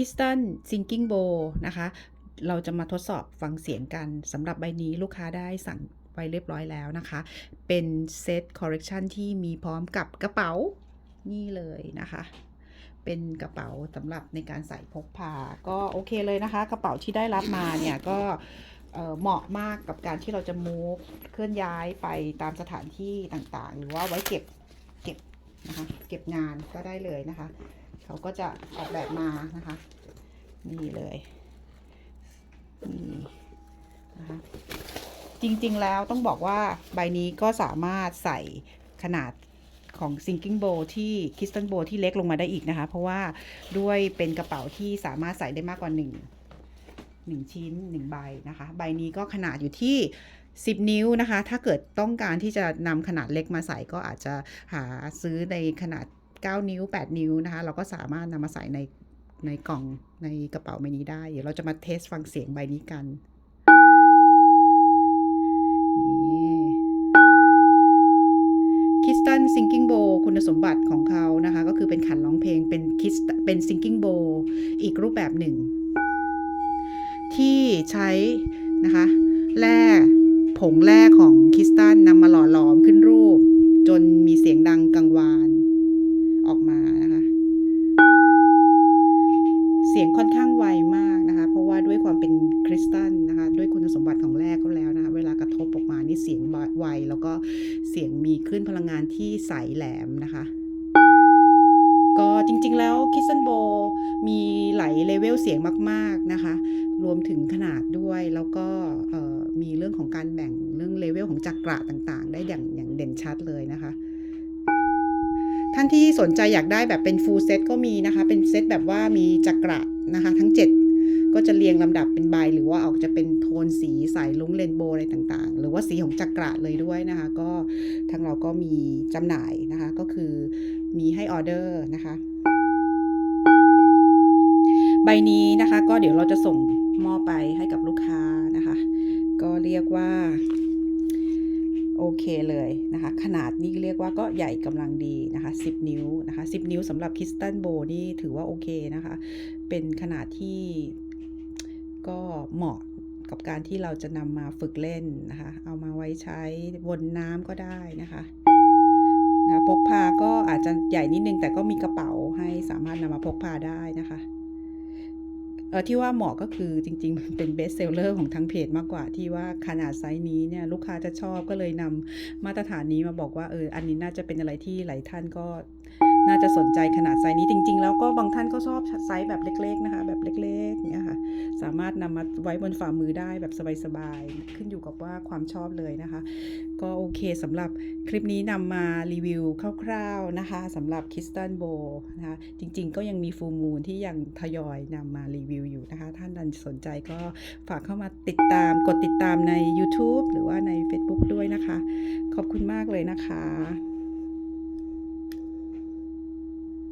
Kiston Sinking Bowl นะคะ เราจะมาทดสอบฟังเสียงกันสำหรับใบนี้ลูกค้าได้สั่งไว้เรียบร้อยแล้วนะคะ เป็นเซต correction ที่มีพร้อมกับกระเป๋านี่เลยนะคะ เป็นกระเป๋าสำหรับในการใส่พกพา ก็โอเคเลยนะคะ กระเป๋าที่ได้รับมาเนี่ยก็เหมาะมากกับการที่เราจะ move เคลื่อนย้ายไปตามสถานที่ต่างๆ หรือว่าไว้เก็บเก็บนะคะ เก็บงานก็ได้เลยนะคะ เขาก็จะออกแบบมานะคะ นี่เลยนี่นะคะจริงๆแล้วต้องบอกว่าใบนี้ก็สามารถใส่ขนาดของ sinking bow ที่ Kiston bow ที่เล็กลงมาได้อีกนะคะ เพราะว่าด้วยเป็นกระเป๋าที่สามารถใส่ได้มากกว่า 1 1 ชิ้น 1 ใบนะคะ ใบนี้ก็ขนาดอยู่ที่ 10 นิ้วนะคะ ถ้าเกิดต้องการที่จะนำขนาดเล็กมาใส่ก็อาจจะหาซื้อในขนาด 9 นิ้ว 8 นิ้วนะคะ เราก็สามารถนำมาใส่ในในกล่องในกระเป๋าใบนี้ได้ เดี๋ยวเราจะมาเทสฟังเสียงใบนี้กันนี่ Kiston Sinking Bowl คุณสมบัติของเขานะคะ ก็คือเป็นขันร้องเพลงเป็นคิสเป็น Sinking Bowl อีกรูปแบบหนึ่ง ที่ใช้นะคะแร่ผงแร่ของคิสตันนำมาหล่อหลอมขึ้นรูปางไวมากนะคะ เพราะว่าด้วยความเป็นคริสตัลนะคะ ด้วยคุณสมบัติของแร่ก็แล้วนะคะเวลากระทบออกมานี่เสียงไวแล้วก็เสียงมีคลื่นพลังงานที่ใสแหลมนะคะก็จริงๆแล้วคิสตันโบมีหลายเลเวลเสียงมากๆนะคะ รวมถึงขนาดด้วยแล้วก็มีเรื่องของการแบ่งเรื่องเลเวลของจักระต่างๆ ได้อย่างอย่างเด่นชัดเลยนะคะ ท่านที่สนใจอยากได้แบบเป็นฟูลเซตก็มีนะคะ เป็นเซตแบบว่ามีจักระนะคะ ทั้ง 7 ก็จะเรียงลำดับเป็นใบ หรือว่าออกจะเป็นโทนสีสายลุ้งเรนโบว์อะไรต่างๆ หรือว่าสีของจักระเลยด้วยนะคะ ก็ทางเราก็มีจำหน่ายนะคะ ก็คือมีให้ออเดอร์นะคะ ใบนี้นะคะก็เดี๋ยวเราจะส่งมอบไปให้กับลูกค้านะคะ ก็เรียกว่า โอเคเลยนะคะ ขนาดนี่เรียกว่าก็ใหญ่กำลังดีนะคะ 10 นิ้วนะคะ 10 นิ้วสำหรับคิสตันโบนี่ถือว่าโอเคนะคะ เป็นขนาดที่ก็เหมาะกับการที่เราจะนำมาฝึกเล่นนะคะ เอามาไว้ใช้บนน้ำก็ได้นะคะนะพกพาก็อาจจะใหญ่นิดนึงแต่ก็มีกระเป๋าให้สามารถนำมาพกพาได้นะคะ เออที่ว่าเหมาะก็คือจริงๆมันเป็นเบสเซลเลอร์ของทั้งเพจมากกว่าที่ว่าขนาดไซส์นี้เนี่ยลูกค้าจะชอบก็เลยนำมาตรฐานนี้มาบอกว่าเอออันนี้น่าจะเป็นอะไรที่หลายท่านก็น่าจะสนใจขนาดไซส์นี้จริง ๆ แล้วก็บางท่านก็ชอบไซส์แบบเล็ก ๆ นะคะ แบบเล็กๆเนี่ยค่ะามารถนำมาไว้บนฝ่ามือได้แบบสบายๆ ขึ้นอยู่กับว่าความชอบเลยนะคะ ก็โอเคสำหรับคลิปนี้นำมารีวิวคร่าวๆนะคะสำหรับ k i s t a n b o นะคะจริงๆก็ยังมีฟูมูลที่ยังทยอยนำมารีวิวอยู่นะคะ ท่านใดสนใจก็ฝากเข้ามาติดตามกดติดตามใน YouTube หรือว่าใน Facebook ด้วยนะคะ ขอบคุณมากเลยนะคะ